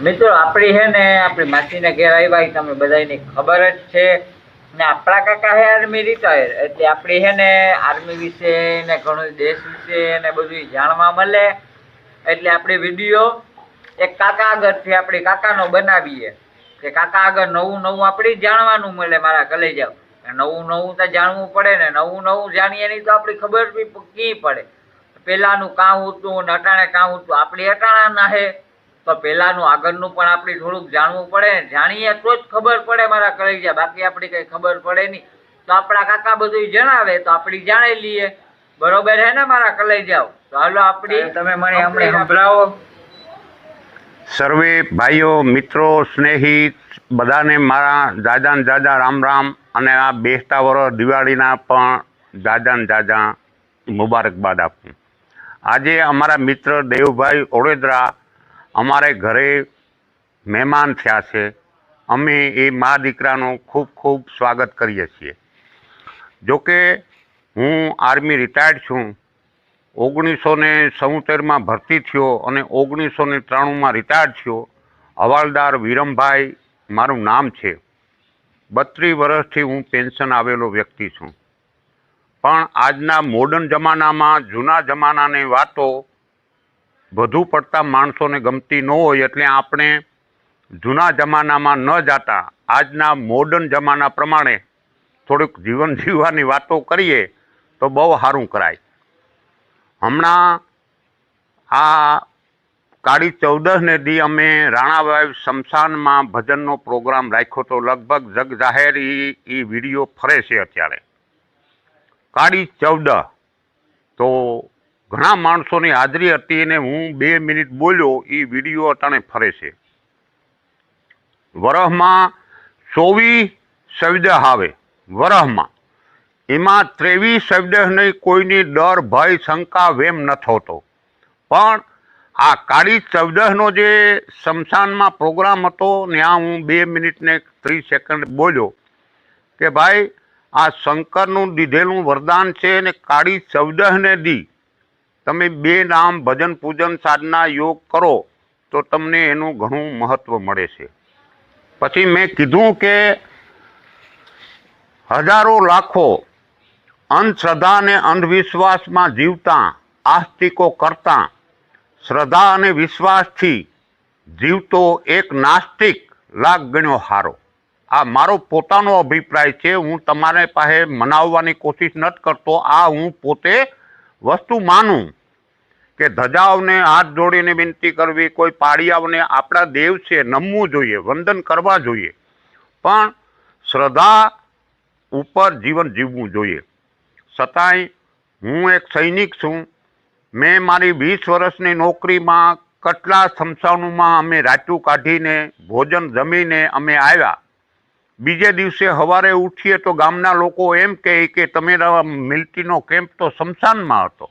મિત્રો, આપણી હે ને, આપણી માસીને ઘેર આવ્યા તમે બધાની ખબર જ છે. ને આપણા કાકા હે આર્મી રિટાયર એટલે આપણી હે ને આર્મી વિશે ને ઘણું દેશ વિશે ને બધું જાણવા મળે. એટલે આપણે વીડિયો એક કાકા આગળથી આપણી કાકાનો બનાવીએ. કે કાકા આગળ નવું નવું આપણે જાણવાનું મળે મારા કલેજાઓ નવું નવું તો જાણવું પડે ને, નવું નવું જાણીએ નહીં તો આપણી ખબર બી કી પડે. પહેલાંનું કાં હતું ને અટાણે કાં હતું, આપણી અટાણાના હે તો પહેલાંનું આગળનું પણ આપણે થોડુંક જાણવું પડે. જાણીએ તો જ ખબર પડે મારા કલેજા બાકી આપણી કઈ ખબર પડે નહીં. તો આપણા કાકા બધું જણાવે તો આપણી જાણી લઈએ. બરોબર હે ને મારા કલેજાઓ તો હાલો આપણી તમે મને હમણાં સંભળાવો. સર્વે ભાઈઓ મિત્રો સ્નેહિત બધાને મારા દાદા ને દાદા રામ રામ અને આ બેસતા વરસ દિવાળીના પણ દાદા ને દાદા મુબારકબાદ આપું. આજે અમારા મિત્ર દેવભાઈ ઓડેદરા અમારે ઘરે મહેમાન થયા છે. અમે એ મા દીકરાનું ખૂબ ખૂબ સ્વાગત કરીએ છીએ. જોકે હું આર્મી રિટાયર્ડ છું. ઓગણીસો ને સૌતેરમાં ભરતી થયો અને ઓગણીસો ને ત્રાણુંમાં રિટાયર્ડ થયો. હવાલદાર વિરમભાઈ મારું નામ છે. બત્રીસ વર્ષથી હું પેન્શન આવેલો વ્યક્તિ છું. પણ આજના મોડર્ન જમાનામાં જૂના જમાનાની વાતો વધુ પડતા માણસોને ગમતી ન હોય એટલે આપણે જૂના જમાનામાં ન જાતા, આજના મોડર્ન જમાના પ્રમાણે થોડુંક જીવન જીવવાની વાતો કરીએ તો બહુ સારું કરાય. હમણાં આ કાળી ચૌદસને દી અમે રાણાભાઈ શમશાનમાં ભજનનો પ્રોગ્રામ રાખ્યો તો લગભગ જગ જાહેર ઈ વીડિયો ફરે છે અત્યારે. કાળી ચૌદ તો ઘણા માણસોની હાજરી હતી અને હું બે મિનિટ બોલ્યો એ વીડિયો અટાણે ફરે છે. વરહમાં ચોવીસ શબ્દ આવે. વરહમાં. એમાં ત્રેવીસ શબ્દ નહીં, કોઈની ડર, ભય, શંકા, વેમ ન થતો. પણ આ કાળી ચૌદહનો જે શમશાનમાં પ્રોગ્રામ હતો, ત્યાં હું બે મિનિટને ત્રીસ સેકન્ડ બોલ્યો કે ભાઈ, આ શંકરનું દીધેલું વરદાન છે અને કાળી ચૌદહને દી. તમે બે નામ ભજન, પૂજન, સાધના, યોગ કરો, તો તમને એનું ઘણું મહત્વ મળે છે. પછી મેં કીધું કે હજારો લાખો અંધશ્રદ્ધા અને અંધવિશ્વાસમાં જીવતા, આસ્તિકો કરતા, શ્રદ્ધા અને વિશ્વાસથી જીવતો એક નાસ્તિક લાગ ગણ્યો હારો. આ મારો પોતાનો અભિપ્રાય છે, હું તમારે પાસે મનાવવાની કોશિશ નથી કરતો, આ હું પોતે વસ્તુ માનું કે ધજાઓને હાથ જોડીને વિનંતી કરવી, કોઈ પાડિયાઓને આપણા દેવ છે નમવું જોઈએ, વંદન કરવા જોઈએ. પણ શ્રદ્ધા ઉપર જીવન જીવવું જોઈએ. છતાંય હું એક સૈનિક છું. મેં મારી વીસ વર્ષની નોકરીમાં કટલા સમસાનુમાં અમે રાચું કાઢીને, ભોજન જમીને અમે આવ્યા. બીજે દિવસે સવારે ઉઠીએ તો ગામના લોકો એમ કહે કે તમે મિલ્ટીનો કેમ્પ તો શમશાનમાં હતો.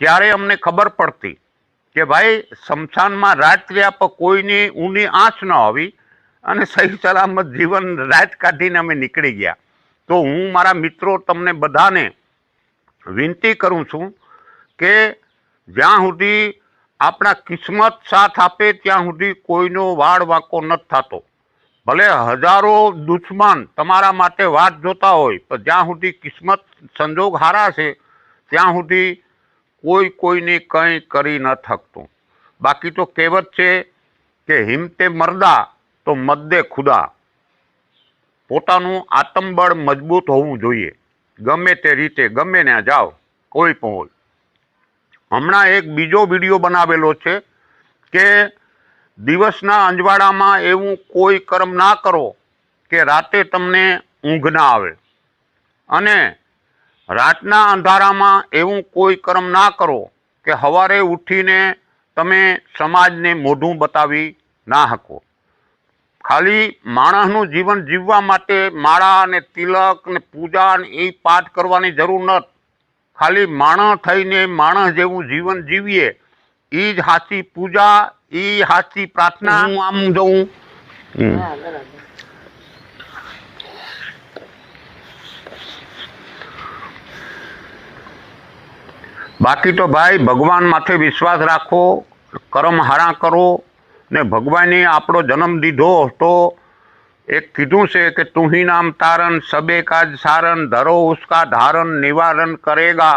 ત્યારે અમને ખબર પડતી કે ભાઈ શમશાનમાં રાત રહ્યા કોઈની ઊની આંચ ન આવી અને સહી સલામત જીવન રાત કાઢીને અમે નીકળી ગયા. તો હું મારા મિત્રો તમને બધાને વિનંતી કરું છું કે જ્યાં સુધી આપણા કિસ્મત સાથ આપે ત્યાં સુધી કોઈનો વાળ વાંકો નથી થતો. ભલે હજારો દુશ્મન તમારા માટે વાત જોતા હોય, પણ જ્યાં સુધી કિસ્મત સંજોગ હારા છે, ત્યાં સુધી કોઈ કોઈને કંઈ કરી ન થકતું. બાકી તો કહેવત છે કે હિમતે મરદા તો મદ્દે ખુદા. પોતાનું આત્મબળ મજબૂત હોવું જોઈએ. ગમે તે રીતે, ગમે ત્યાં જાઓ, કોઈ પણ હોય. હમણાં એક બીજો વીડિયો બનાવેલો છે કે દિવસના અંજવાળામાં એવું કોઈ કર્મ ના કરો કે રાતે તમને ઊંઘ ના આવે. અને રાતના અંધારામાં એવું કોઈ કર્મ ના કરો કે સવારે ઉઠીને તમે સમાજને મોઢું બતાવી ના શકો. ખાલી માણસનું જીવન જીવવા માટે માળા અને તિલક ને પૂજા ને એ પાઠ કરવાની જરૂર નથી ખાલી માણસ થઈને માણસ જેવું જીવન જીવીએ એ જ સાચી પૂજા એ સાચી પ્રાર્થના હું આમ જોઉં. બાકી તો ભાઈ ભગવાન માથે વિશ્વાસ રાખો કરમ હારા કરો ને ભગવાને આપણો જન્મ દીધો તો એક કીધું છે કે તું નામ તારણ સબે કાજ સારણ ધરો ઉસકા ધારણ નિવારણ કરેગા.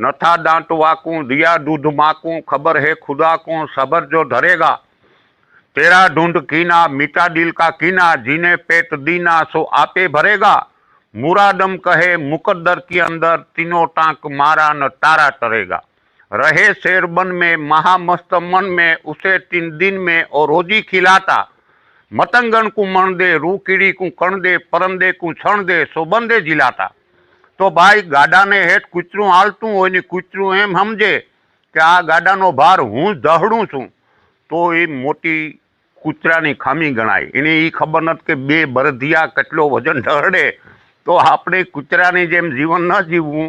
नथा दांत वाकू दिया दूध माकू, खबर है खुदा को, सबर जो धरेगा। तेरा ढूंढ कीना, मीठा दिल का कीना, जीने पेट दीना, सो आपे भरेगा। मुरादम कहे, मुकद्दर के अंदर तीनों टांक मारा, न तारा टरेगा रहे शेर बन में, महामस्त मन में, उसे तीन दिन में, और रोजी खिलाता। मतंगन को मण दे रू कीड़ी को कण दे, परंदे को क्षण दे, सो बंदे जिलाता। તો ભાઈ ગાડાને હેઠ કૂતરું હાલતું હોય ને કૂતરું એમ સમજે કે આ ગાડાનો ભાર હું દહડું છું, તો એ મોટી કૂતરાની ખામી ગણાય. એને એ ખબર નથી કે બે બરધિયા કેટલો વજન દહડે. તો આપણે કૂતરાની જેમ જીવન ન જીવવું.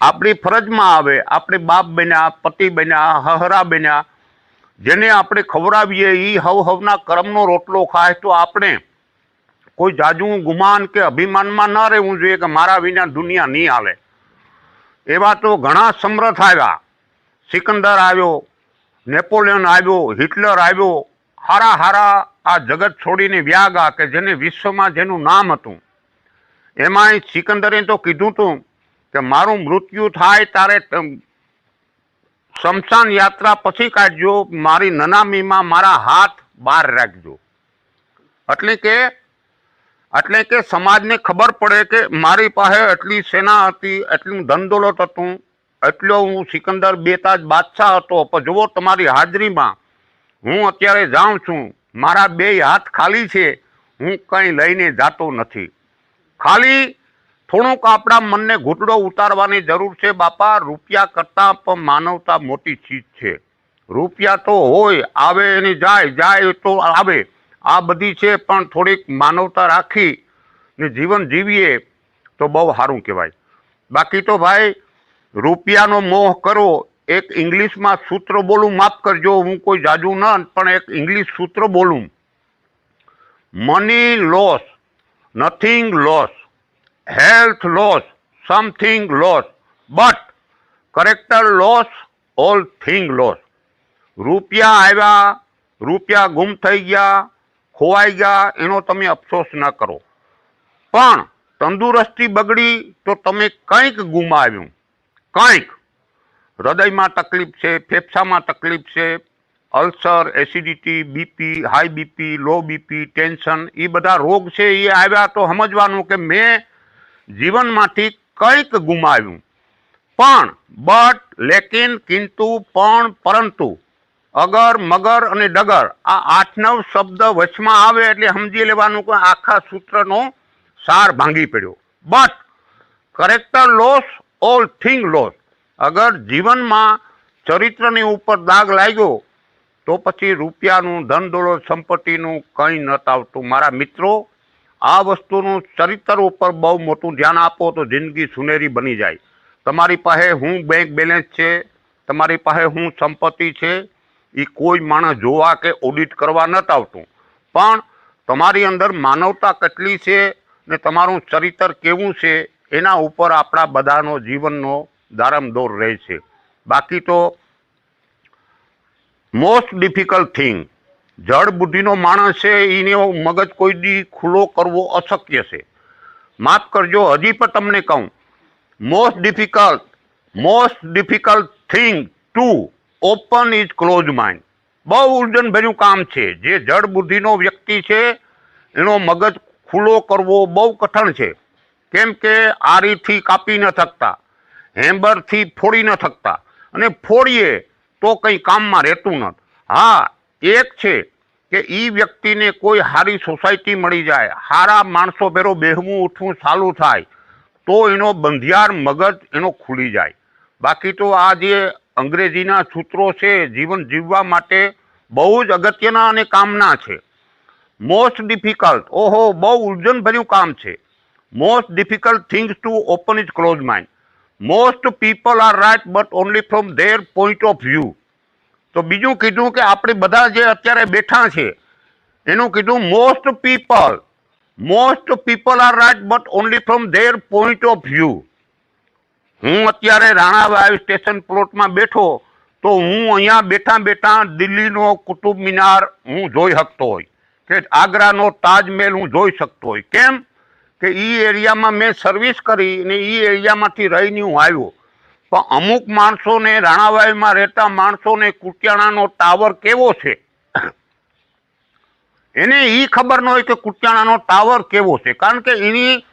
આપણી ફરજમાં આવે, આપણે બાપ બન્યા, પતિ બન્યા, હહરા બન્યા. જેને આપણે ખવડાવીએ એ હવ હવના કર્મનો રોટલો ખાય તો આપણે કોઈ જાજુ ગુમાન કે અભિમાનમાં ન રહેવું જોઈએ કે મારા વિના દુનિયા નહીં હાલે. એવા તો ઘણા સમર્થ આવ્યા. સિકંદર આવ્યો, નેપોલિયન આવ્યો, હિટલર આવ્યો. હારા હારા આ જગત છોડીને વ્યાગા કે જેને વિશ્વમાં જેનું નામ હતું. એમાંય સિકંદરે તો કીધું હતું કે મારું મૃત્યુ થાય તારે શમશાન યાત્રા પછી કાઢજો, મારી નનામીમાં મારા હાથ બહાર રાખજો. એટલે કે એટલે કે સમાજને ખબર પડે કે મારી પાસે એટલી સેના હતી, એટલું ધન દોલત હતું, એટલો હું સિકંદર બેતાજ બાદશાહ હતો. પણ જુઓ તમારી હાજરીમાં, હું અત્યારે જાઉં છું. મારા બે હાથ ખાલી છે, હું કંઈ લઈને જાતો નથી. ખાલી થોડુંક આપણા મનને ઘૂંટડો ઉતારવાની જરૂર છે, બાપા. રૂપિયા કરતાં પણ માનવતા મોટી ચીજ છે. રૂપિયા તો હોય, આવે એની જાય જાય તો આવે. આ બધી છે, પણ થોડીક માનવતા રાખી ને જીવન જીવીએ તો બહુ સારું કહેવાય. બાકી તો ભાઈ, રૂપિયાનો મોહ કરો, એક ઇંગ્લિશમાં સૂત્ર બોલું, માફ કરજો, હું કોઈ જાજુ ન, પણ એક ઇંગ્લિશ સૂત્ર બોલું. Money loss nothing loss health loss something loss but character loss all thing loss રૂપિયા આવ્યા, રૂપિયા ગુમ થઈ ગયા ખોવાઈ ગયા, એનો તમે અફસોસ ન કરો. પણ તંદુરસ્તી બગડી તો તમે કંઈક ગુમાવ્યું. કંઈક. હૃદયમાં તકલીફ છે, ફેફસામાં તકલીફ છે, ulcer, acidity, BP, high BP, low BP, tension એ બધા રોગ છે એ આવ્યા તો સમજવાનું કે મેં જીવનમાંથી કંઈક ગુમાવ્યું. પણ બટ લેકિન કિંતુ પણ પરંતુ અગર, મગર અને ડગર આ આઠ નવ શબ્દ વચમાં આવે એટલે સમજી લેવાનું કે આખા સૂત્રનો સાર ભાંગી પડ્યો. But character loss all thing loss અગર જીવનમાં ચરિત્રની ઉપર દાગ લાગ્યો, તો પછી રૂપિયાનું ધન દોલત સંપત્તિનું કંઈ નત આવતું મારા મિત્રો, આ વસ્તુનું ચરિત્ર ઉપર બહુ મોટું ધ્યાન આપો તો જિંદગી સુનેરી બની જાય. તમારી પાસે હું બેંક બેલેન્સ છે, તમારી પાસે હું સંપત્તિ છે એ કોઈ માણસ જોવા કે ઓડિટ કરવા નથી આવતું. પણ તમારી અંદર માનવતા કેટલી છે ને તમારું ચરિત્ર કેવું છે એના ઉપર આપણા બધાનો જીવનનો દારમદોર રહે છે. બાકી તો મોસ્ટ ડિફિકલ્ટ થિંગ જળ બુદ્ધિનો માણસ છે એનો મગજ કોઈ દી ખુલ્લો કરવો અશક્ય છે. માફ કરજો, હજી પણ તમને કહું most difficult most difficult thing to open is close mind બહુ ઉર્જનભર્યું કામ છે. જે જળ બુદ્ધિનો વ્યક્તિ છે, એનો મગજ ખુલ્લો કરવો બહુ કઠણ છે. કેમ કે આરીથી કાપી ન થકતા હેમ્બરથી ફોડી ન થકતા અને ફોડીએ તો કંઈ કામમાં રહેતું નથી. હા, એક છે કે એ વ્યક્તિને કોઈ સારી સોસાયટી મળી જાય સારા માણસો ભેરો બેહવું, ઉઠવું ચાલુ થાય, તો એનો બંધિયાર મગજ એનો ખુલી જાય. બાકી તો આ જે અંગ્રેજીના સૂત્રો છે, જીવન જીવવા માટે બહુ જ અગત્યના અને કામના છે. મોસ્ટ ડિફિકલ્ટ ઓહો, બહુ ઉર્જનભર્યું કામ છે. Most difficult things to open is close mind most people are right but only from their point of view તો બીજું કીધું કે આપણે બધા જે અત્યારે બેઠા છે, એનું કીધું most people most people are right but only from their point of view હું અત્યારે રાણાબાઈ સ્ટેશન પ્લોટમાં બેઠો, તો હું અહીંયા બેઠા બેઠા દિલ્હીનો કુતુબ મિનાર હું જોઈ શકતો હોય. કે આગ્રાનો તાજમહેલ હું જોઈ શકતો હોય. કેમ? કે એ એરિયામાં મેં સર્વિસ કરી ને એ એરિયામાંથી રહીને હું આવ્યો. પણ અમુક માણસોને રાણાબાઈમાં રહેતા માણસોને કુટિયાણાનો ટાવર કેવો છે? એને એ ખબર ન હોય કે કુટિયાણાનો ટાવર કેવો છે. કારણ કે એની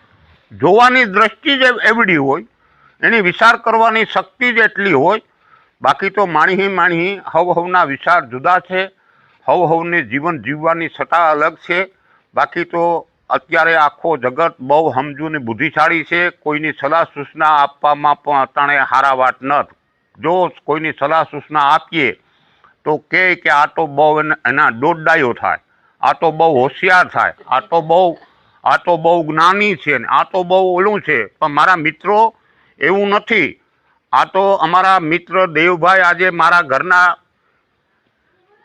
જોવાની દ્રષ્ટિ જ એવડી હોય એની વિચાર કરવાની શક્તિ જ એટલી હોય. બાકી તો માણી માણી હવ હવના વિચાર જુદા છે. હવ હવને જીવન જીવવાની સત્તા અલગ છે. બાકી તો અત્યારે આખો જગત બહુ સમજુને બુદ્ધિશાળી છે. કોઈની સલાહ સૂચના આપવામાં પણ અટાણે હારા વાત નથી જો કોઈની સલાહ સૂચના આપીએ તો કહે કે આ તો બહુ એના- એના દોડડાયો થાય. આ તો બહુ હોશિયાર થાય. આ તો બહુ આ તો બહુ જ્ઞાની છે ને આ તો બહુ ઓલું છે. પણ મારા મિત્રો એવું નથી. આ તો અમારા મિત્ર દેવભાઈ આજે મારા ઘરના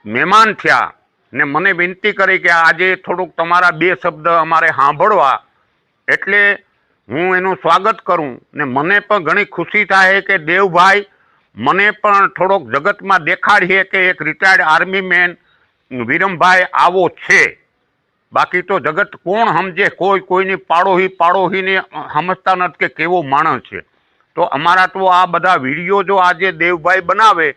મહેમાન થયા ને મને વિનંતી કરી કે આજે થોડુંક તમારા બે શબ્દ અમારે સાંભળવા. એટલે હું એનું સ્વાગત કરું ને મને પણ ઘણી ખુશી થાય કે દેવભાઈ મને પણ થોડોક જગતમાં દેખાડીએ કે એક રિટાયર્ડ આર્મી મેન વિરમભાઈ આવો છે. બાકી તો જગત કોણ સમજે? કોઈ કોઈની પાડોહી પાડોહીને સમજતા નથી કે કેવો માણસ છે. તો અમારા તો આ બધા વીડિયો જો આજે દેવભાઈ બનાવે,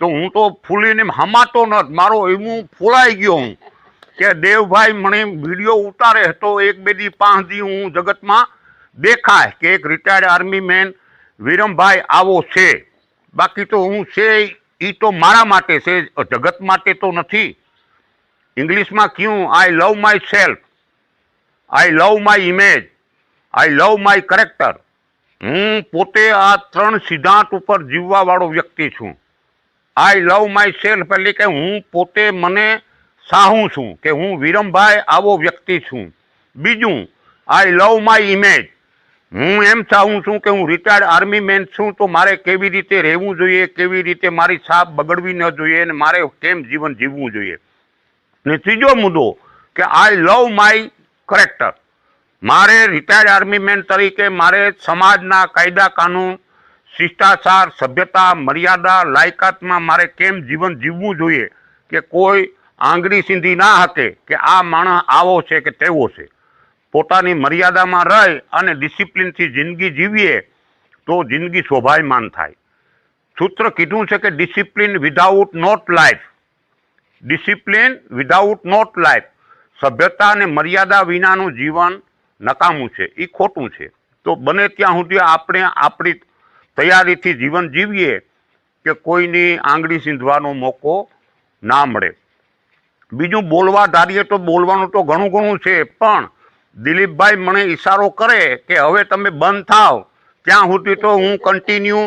તો હું તો ફૂલીને હમાતો નથી. મારો એવું ફૂલાઈ ગયો હું. કે દેવભાઈ મને વીડિયો ઉતારે તો એક બે દી પાંચ દી હું જગતમાં દેખાય કે એક રિટાયર્ડ આર્મી મેન વિરમભાઈ આવો છે. બાકી તો હું છે એ તો મારા માટે છે, જગત માટે તો નથી. ઇંગ્લિશમાં કહ્યું I love my self I love my image I love my character હું પોતે આ ત્રણ સિદ્ધાંત ઉપર જીવવાવાળો વ્યક્તિ છું. આઈ લવ માય સેલ્ફ એટલે કે હું પોતે મને સાહું છું કે હું વિરમભાઈ આવો વ્યક્તિ છું. બીજું આઈ લવ માય ઇમેજ હું એમ ચાહું છું કે હું રિટાયર્ડ આર્મી મેન છું તો મારે કેવી રીતે રહેવું જોઈએ, કેવી રીતે મારી છાપ બગડવી ન જોઈએ અને મારે કેમ જીવન જીવવું જોઈએ. ને ત્રીજો મુદ્દો કે આઈ લવ માય કરેક્ટર મારે રિટાયર્ડ આર્મી મેન તરીકે મારે સમાજના કાયદા, કાનૂન, શિષ્ટાચાર, સભ્યતા, મર્યાદા, લાયકાતમાં મારે કેમ જીવન જીવવું જોઈએ કે કોઈ આંગળી સીંધી ના હકે કે આ માણસ આવો છે કે તેવો છે? પોતાની મર્યાદામાં રહી અને ડિસિપ્લિનથી જિંદગી જીવીએ તો જિંદગી શોભાયમાન થાય. સૂત્ર કીધું છે કે discipline without not life discipline without not life સભ્યતા અને મર્યાદા વિનાનું જીવન નકામું છે એ ખોટું છે. તો બને ત્યાં સુધી આપણે આપણી તૈયારીથી જીવન જીવીએ કે કોઈની આંગળી સીંધવાનો મોકો ના મળે. બીજું બોલવા ધારીએ તો બોલવાનું તો ઘણું ઘણું છે, પણ દિલીપભાઈ મને ઈશારો કરે કે હવે તમે બંધ થાવ. ત્યાં સુધી તો હું કન્ટિન્યુ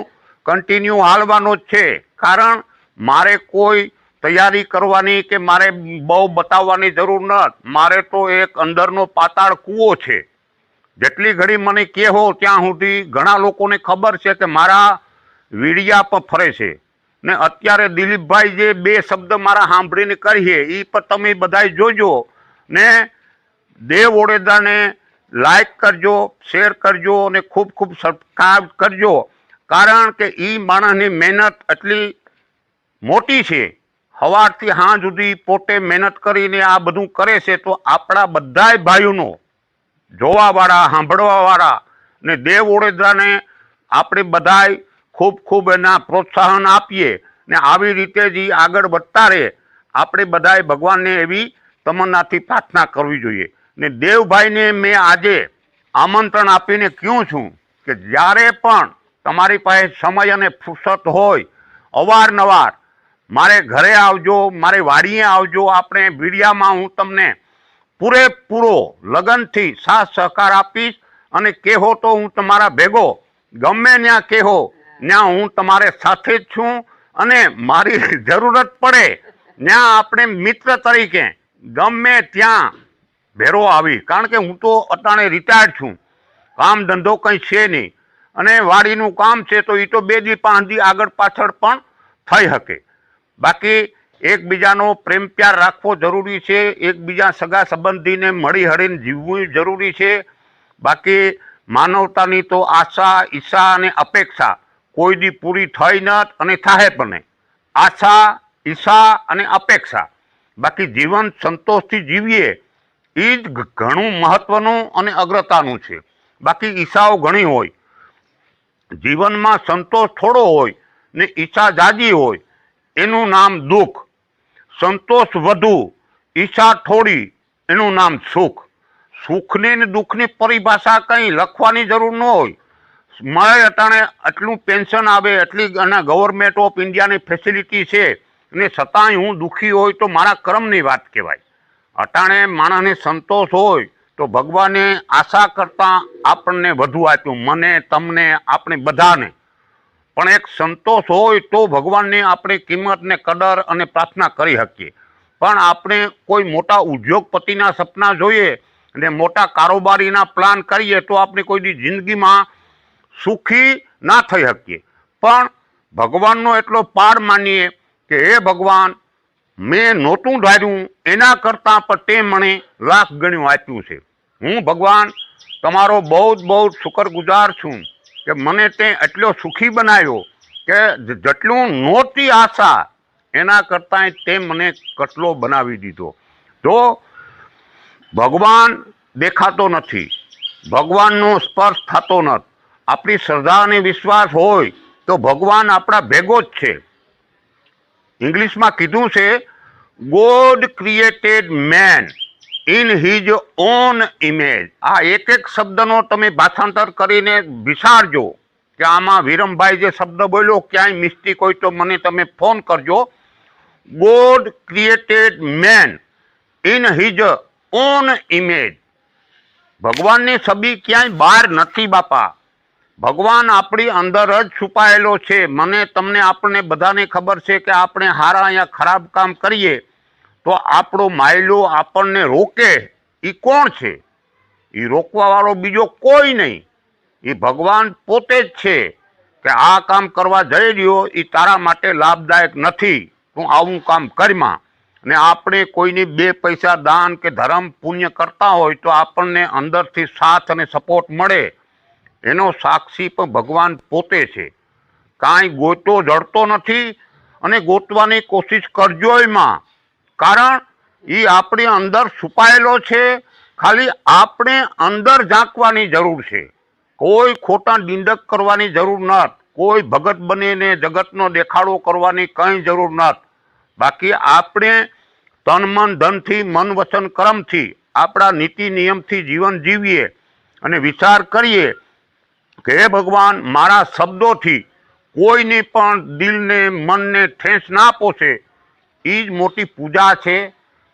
કન્ટિન્યુ હાલવાનો જ છે. કારણ મારે કોઈ તૈયારી કરવાની કે મારે બહુ બતાવવાની જરૂર નથી મારે તો એક અંદરનો પાતાળ કૂવો છે. જેટલી ઘડી મને કહેવો ત્યાં સુધી ઘણા લોકોને ખબર છે કે મારા વીડિયા પર ફરે છે. ને અત્યારે દિલીપભાઈ જે બે શબ્દ મારા સાંભળીને કરીએ, એ પણ તમે બધાય જોજો. ને દેવ ઓડેદાને લાઈક કરજો શેર કરજો અને ખૂબ ખૂબ સબસ્ક્રાઈબ કરજો. કારણ કે એ માણસની મહેનત એટલી મોટી છે. સવારથી હા સુધી પોતે મહેનત કરીને આ બધું કરે છે, તો આપણા બધાય ભાઈઓનો જોવાવાળા, સાંભળવાવાળા ને દેવ ઓડેદરાને આપણે બધાય ખૂબ ખૂબ એના પ્રોત્સાહન આપીએ ને આવી રીતે જ આગળ વધતા રહે. આપણે બધાય ભગવાનને એવી તમન્નાથી પ્રાર્થના કરવી જોઈએ. ને દેવભાઈને મેં આજે આમંત્રણ આપીને કહ્યું છું કે જ્યારે પણ તમારી પાસે સમય અને ફુરસત હોય, અવારનવાર મારે ઘરે આવજો, મારે વાડીએ આવજો, આપણે વીડિયામાં હું તમને પૂરેપૂરો લગનથી સાથ સહકાર આપીશ અને કહેવો તો હું તમારા ભેગો, ગમે ત્યાં કહેવો ત્યાં હું તમારે સાથે જ છું અને મારી જરૂરત પડે ત્યાં આપણે મિત્ર તરીકે ગમે ત્યાં ભેરો આવી. કારણ કે હું તો અટાણે રિટાયર્ડ છું. કામ ધંધો કંઈ છે નહીં. અને વાડીનું કામ છે તો એ તો બે દી પાંચ દી આગળ પાછળ પણ થઈ શકે. બાકી એકબીજાનો પ્રેમ પ્યાર રાખવો જરૂરી છે, એકબીજા સગા સંબંધીને મળી હળીને જીવવું જરૂરી છે. બાકી માનવતાની તો આશા ઈચ્છા અને અપેક્ષા કોઈ દી પૂરી થઈ ન અને થાહે પણ આશા ઈચ્છા અને અપેક્ષા. બાકી જીવન સંતોષથી જીવીએ એ જ ઘણું મહત્વનું અને અગ્રતાનું છે. બાકી ઈચ્છાઓ ઘણી હોય. જીવનમાં સંતોષ થોડો હોય ને ઈચ્છા જાજી હોય. એનું નામ દુઃખ. સંતોષ વધુ, ઈચ્છા થોડી, એનું નામ સુખ. સુખની ને દુઃખની પરિભાષા કંઈ લખવાની જરૂર ન હોય. મળે અટાણે આટલું પેન્શન આવે એટલી અને ગવર્મેન્ટ ઓફ ઇન્ડિયાની ફેસિલિટી છે ને છતાંય હું દુઃખી હોય તો મારા કર્મની વાત કહેવાય. અટાણે માણસને સંતોષ હોય તો ભગવાને આશા કરતાં આપણને વધુ આપ્યું, મને, તમને, આપણે બધાને. પણ એક સંતોષ હોય તો ભગવાનની આપણે કિંમતને કદર અને પ્રાર્થના કરી શકીએ. પણ આપણે કોઈ મોટા ઉદ્યોગપતિના સપના જોઈએ અને મોટા કારોબારીના પ્લાન કરીએ તો આપણે કોઈની જિંદગીમાં સુખી ના થઈ શકીએ. પણ ભગવાનનો એટલો પાર માનીએ કે હે ભગવાન, મેં નહોતું ધાર્યું, એના કરતાં પણ તે મને લાખ ગણ્યું આપ્યું છે. હું ભગવાન, તમારો બહુ જ બહુ જ શુકરગુજાર છું. કે મને તે એટલો સુખી બનાવ્યો કે જેટલું નહોતી આશા, એના કરતાંય તે મને કટલો બનાવી દીધો. તો ભગવાન દેખાતો નથી, ભગવાનનો સ્પર્શ થતો નથી, આપણી શ્રદ્ધા અને વિશ્વાસ હોય, તો ભગવાન આપણા ભેગો જ છે. ઇંગ્લિશમાં કીધું છે God created man in his own image આ એક એક શબ્દનો તમે ભાષાંતર કરીને વિચારજો કે આમાં વિરમભાઈ જે શબ્દ બોલ્યો, ક્યાંય મિસ્ટેક હોય તો મને તમે ફોન કરજો. God created man in his own image ભગવાનની છબી ક્યાંય બહાર નથી બાપા. ભગવાન આપણી અંદર જ છુપાયેલો છે. મને તમને, આપણને બધાને ખબર છે કે આપણે હારા અહીંયા ખરાબ કામ કરીએ. તો આપણો માયલો આપણને રોકે એ કોણ છે? એ રોકવાવાળો બીજો કોઈ નહીં. એ ભગવાન પોતે જ છે કે આ કામ કરવા જઈ રહ્યો એ તારા માટે લાભદાયક નથી. તું આવું કામ કરમાં ને આપણે કોઈને બે પૈસા દાન કે ધર્મ પુણ્ય કરતા હોય તો આપણને અંદરથી સાથ અને સપોર્ટ મળે. એનો સાક્ષી પણ ભગવાન પોતે છે. કાંઈ ગોતો જડતો નથી અને ગોતવાની કોશિશ કરજોયમાં કારણ એ આપણી અંદર છુપાયેલો છે, ખાલી આપણે અંદર ઝાંકવાની જરૂર છે. કોઈ ખોટા નિંદક કરવાની જરૂર નથી, કોઈ ભગત બનીને જગતનો દેખાડો કરવાની કંઈ જરૂર નથી. બાકી આપણે તન મન ધનથી, મન વચન કર્મથી, આપણા નીતિ નિયમથી જીવન જીવીએ અને વિચાર કરીએ કે હે ભગવાન, મારા શબ્દોથી કોઈની પણ દિલને, મનને ઠેસ ના પહોંચે એ જ મોટી પૂજા છે,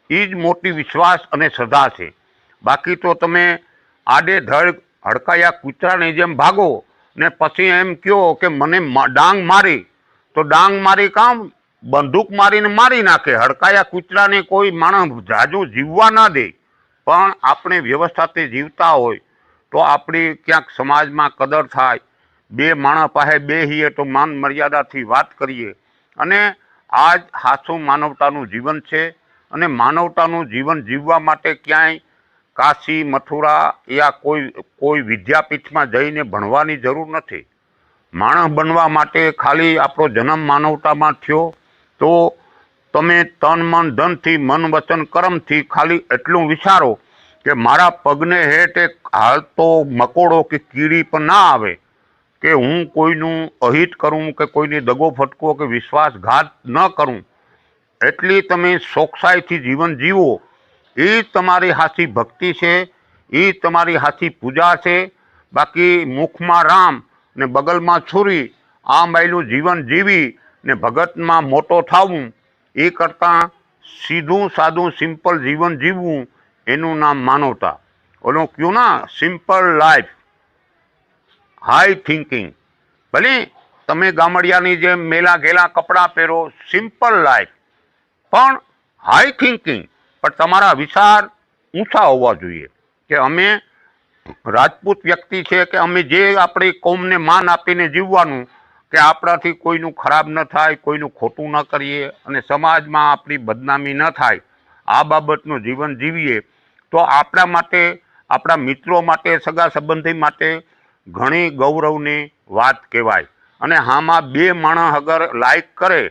એ જ મોટી વિશ્વાસ અને શ્રદ્ધા છે. બાકી તો તમે આડે ધડ હડકાયા કૂતરાની જેમ ભાગો ને પછી એમ કહો કે મને ડાંગ મારી. તો ડાંગ મારી કામ? બંદૂક મારીને મારી નાખે. હડકાયા કૂતરાને કોઈ માણસ જાજુ જીવવા ના દે. પણ આપણે વ્યવસ્થાથી જીવતા હોય તો આપણી ક્યાંક સમાજમાં કદર થાય. બે માણસ પાસે બેહીએ તો માન મર્યાદાથી વાત કરીએ. અને આ જ સાચું માનવતાનું જીવન છે અને માનવતાનું જીવન જીવવા માટે ક્યાંય કાશી, મથુરા યા કોઈ કોઈ વિદ્યાપીઠમાં જઈને ભણવાની જરૂર નથી. માણસ બનવા માટે ખાલી આપણો જન્મ માનવતામાં થયો તો તમે તન, મન, ધનથી, મન, વચન, કર્મથી ખાલી એટલું વિચારો કે મારા પગને હેઠ એક હાલતો મકોડો કે કીડી પણ ના આવે. કે હું કોઈનું અહિત કરું કે કોઈની દગો ફટકો કે વિશ્વાસઘાત ન કરું, એટલી તમે ચોકસાઈથી જીવન જીવો. એ તમારી હાથી ભક્તિ છે, એ તમારી હાથી પૂજા છે. બાકી મુખમાં રામ ને બગલમાં છુરી આ માયલું જીવન જીવી ને ભગતમાં મોટો થવું, એ કરતાં સીધું સાદું સિમ્પલ જીવન જીવવું, એનું નામ માનવતા. ઓલું કયું ના? Simple life. હાઈ થિંકિંગ ભલે તમે ગામડિયાની જેમ મેલા ઘેલા કપડાં પહેરો સિમ્પલ લાઈફ પણ હાઈ થિંકિંગ પણ તમારા વિચાર ઊંચા હોવા જોઈએ કે અમે રાજપૂત વ્યક્તિ છે કે અમે જે આપણી કોમને માન આપીને જીવવાનું કે આપણાથી કોઈનું ખરાબ ન થાય, કોઈનું ખોટું ન કરીએ અને સમાજમાં આપણી બદનામી ન થાય, આ બાબતનું જીવન જીવીએ, તો આપણા માટે, આપણા મિત્રો માટે, સગા સંબંધી માટે ઘણી ગૌરવની વાત કહેવાય. અને હામાં બે માણસ અગર લાઈક કરે,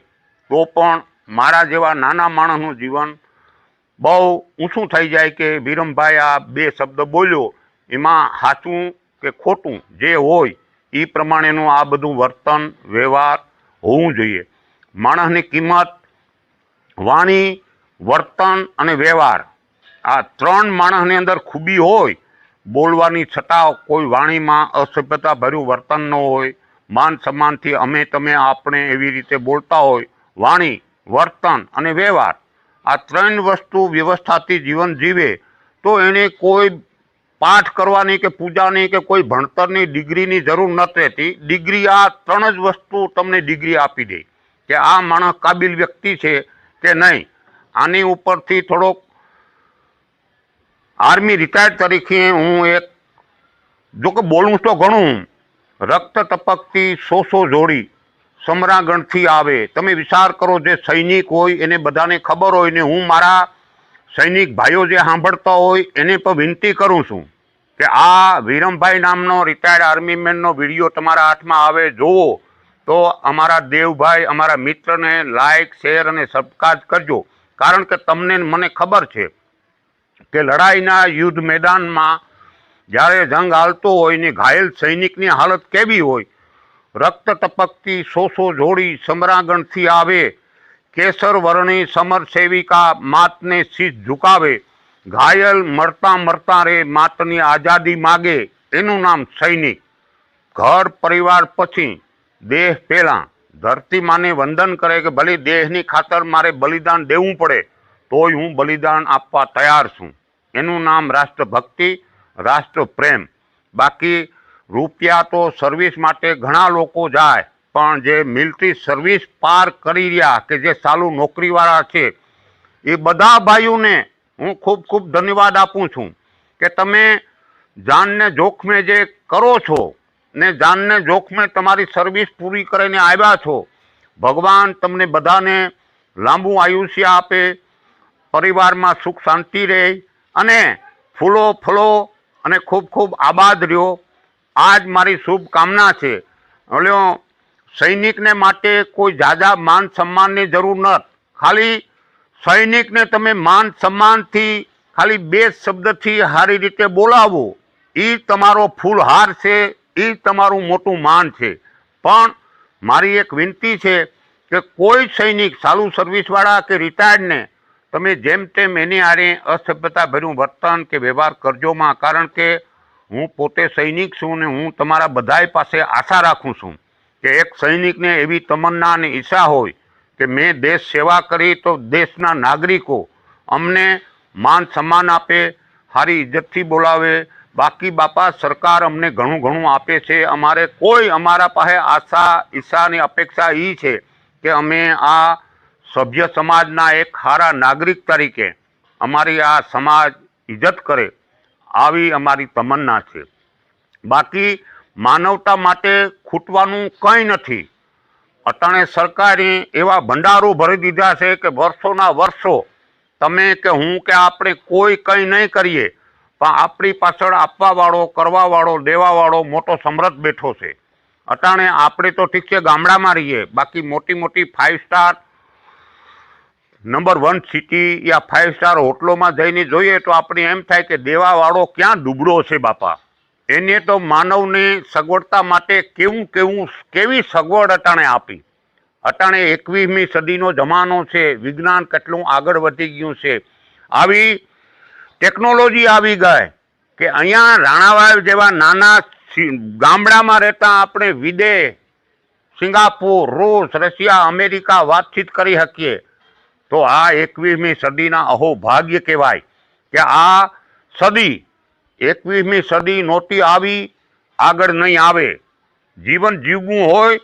તો પણ મારા જેવા નાના માણસનું જીવન બહુ ઊંચું થઈ જાય કે વિરમભાઈ આ બે શબ્દ બોલ્યો. એમાં સાચું કે ખોટું જે હોય, એ પ્રમાણેનું આ બધું વર્તન, વ્યવહાર હોવું જોઈએ. માણસની કિંમત, વાણી, વર્તન અને વ્યવહાર આ ત્રણ માણસની અંદર ખૂબી હોય બોલવાની છતાં કોઈ વાણીમાં અસભ્યતા ભર્યું વર્તન ન હોય, માન સન્માનથી અમે તમે આપણે એવી રીતે બોલતા હોય, વાણી, વર્તન અને વ્યવહાર, આ ત્રણ વસ્તુ વ્યવસ્થાથી જીવન જીવે, તો એને કોઈ પાઠ કરવાની કે પૂજાની કે કોઈ ભણતરની ડિગ્રીની જરૂર નથી રહેતી, ડિગ્રી આ ત્રણ જ વસ્તુ તમને ડિગ્રી આપી દે, કે આ માણસ કાબિલ વ્યક્તિ છે કે નહીં. આની ઉપરથી થોડોક આર્મી રિટાયર્ડ તરીકે હું એક, જો કે બોલું તો ઘણું, રક્ત ટપકતી સો સો જોડી સમરાગણથી આવે. તમે વિચાર કરો જે સૈનિક હોય એને બધાને ખબર હોય ને હું મારા સૈનિક ભાઈઓ જે સાંભળતા હોય એને પણ વિનંતી કરું છું કે આ વિરમભાઈ નામનો રિટાયર્ડ આર્મી મેનનો વીડિયો તમારા હાથમાં આવે જોવો તો અમારા દેવભાઈ, અમારા મિત્રને લાઈક શેર અને સબસ્ક્રાઈબ કરજો. કારણ કે તમને મને ખબર છે કે લડાઈના યુદ્ધ મેદાનમાં જ્યારે જંગ હાલતો હોય ને ઘાયલ સૈનિકની હાલત કેવી હોય, રક્ત ટપકતી સો સો જોડી સમરાગણથી આવે, કેસર વર્ણી સમર સેવિકા માતને શીશ ઝુકાવે, ઘાયલ મરતા મરતા રે માતની આઝાદી માગે, એનું નામ સૈનિક. ઘર પરિવાર પછી દેહ પહેલાં ધરતી માને વંદન કરે કે ભલે દેહની ખાતર મારે બલિદાન દેવું પડે તોય હું બલિદાન આપવા તૈયાર છું. એનું નામ રાષ્ટ્રભક્તિ રાષ્ટ્ર પ્રેમ બાકી રૂપિયા તો સર્વિસ માટે ઘણા લોકો જાય, પણ જે મિલિટરી સર્વિસ પાર કરી રહ્યા કે જે ચાલુ નોકરીવાળા છે, એ બધા ભાઈઓને હું ખૂબ ખૂબ ધન્યવાદ આપું છું કે તમે જાનને જોખમે જે કરો છો ને જાનને જોખમે તમારી સર્વિસ પૂરી કરીને આવ્યા છો. ભગવાન તમને બધાને લાંબુ આયુષ્ય આપે પરિવારમાં સુખ શાંતિ રહે અને ફૂલો ફળો અને ખૂબ ખૂબ આબાદ રહ્યો. આ જ મારી શુભકામના છે. ઓલ્યો સૈનિકને માટે કોઈ જાજા માન સન્માનની જરૂર ન ખાલી સૈનિકને તમે માન સન્માનથી, ખાલી બે શબ્દથી સારી રીતે બોલાવો. એ તમારો ફૂલહાર છે એ તમારું મોટું માન છે. પણ મારી એક વિનંતી છે કે કોઈ સૈનિક ચાલુ સર્વિસવાળા કે રિટાયર્ડને તમે જેમ તેમ એની આરે અસભ્યતા ભર્યું વર્તન કે વ્યવહાર કરજોમાં કારણ કે હું પોતે સૈનિક છું ને હું તમારા બધાય પાસે આશા રાખું છું કે એક સૈનિકને એવી તમન્ના અને ઈચ્છા હોય કે મેં દેશ સેવા કરી તો દેશના નાગરિકો અમને માન સન્માન આપે સારી ઇજ્જતથી બોલાવે. બાકી બાપા, સરકાર અમને ઘણું ઘણું આપે છે. અમારે કોઈ અમારા પાસે આશા ઈચ્છાની અપેક્ષા એ છે કે અમે આ સભ્ય સમાજના એક સારા નાગરિક તરીકે અમારી આ સમાજ ઇજ્જત કરે આવી અમારી તમન્ના છે. બાકી માનવતા માટે ખૂટવાનું કંઈ નથી. અટાણે સરકારે એવા ભંડારો ભરી દીધા છે કે વર્ષોના વર્ષો તમે કે હું કે આપણે કોઈ કંઈ નહીં કરીએ, પણ આપણી પાછળ આપવાવાળો, કરવાવાળો, દેવાવાળો મોટો સમૃદ્ધ બેઠો છે. અટાણે આપણે તો ઠીક છે ગામડામાં રહીએ, બાકી મોટી મોટી five star number one city યા ફાઇવ સ્ટાર હોટલોમાં જઈને જોઈએ તો આપણે એમ થાય કે દેવાવાળો ક્યાં ડૂબળો છે બાપા? એને તો માનવને સગવડતા માટે કેવું કેવું કેવી સગવડ અટાણે આપી. અટાણે એકવીસમી સદીનો જમાનો છે, વિજ્ઞાન કેટલું આગળ વધી ગયું છે. આવી ટેકનોલોજી આવી ગઈ કે અહીંયા રાણાવાવ જેવા નાના ગામડામાં રહેતા આપણે વિદેશ, સિંગાપુર, રૂસ, રશિયા, અમેરિકા વાતચીત કરી શકીએ. તો આ એકવીસમી સદીના અહોભાગ્ય કહેવાય કે આ સદી, એકવીસમી સદી નહોતી આવી, આગળ નહીં આવે. જીવન જીવવું હોય,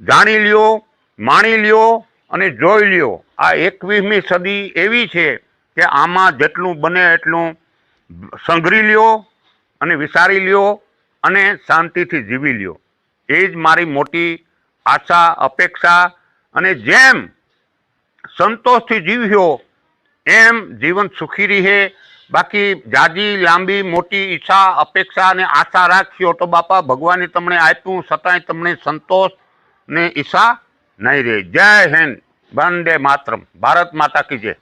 જાણી લ્યો, માણી લ્યો અને જોઈ લ્યો. આ એકવીસમી સદી એવી છે કે આમાં જેટલું બને એટલું સંઘરી લ્યો અને વિચારી લ્યો અને શાંતિથી જીવી લ્યો. એ જ મારી મોટી આશા, અપેક્ષા અને જેમ સંતોષથી જીવ્યો. એમ જીવન સુખી રહે. બાકી જાજી, લાંબી, મોટી ઈચ્છા, અપેક્ષા અને આશા રાખ્યો તો બાપા ભગવાને તમને આપ્યું, છતાંય તમને સંતોષ ને ઈચ્છા નહીં રહે. જય હિન્દ. વંદે માતરમ. ભારત માતા કી જય.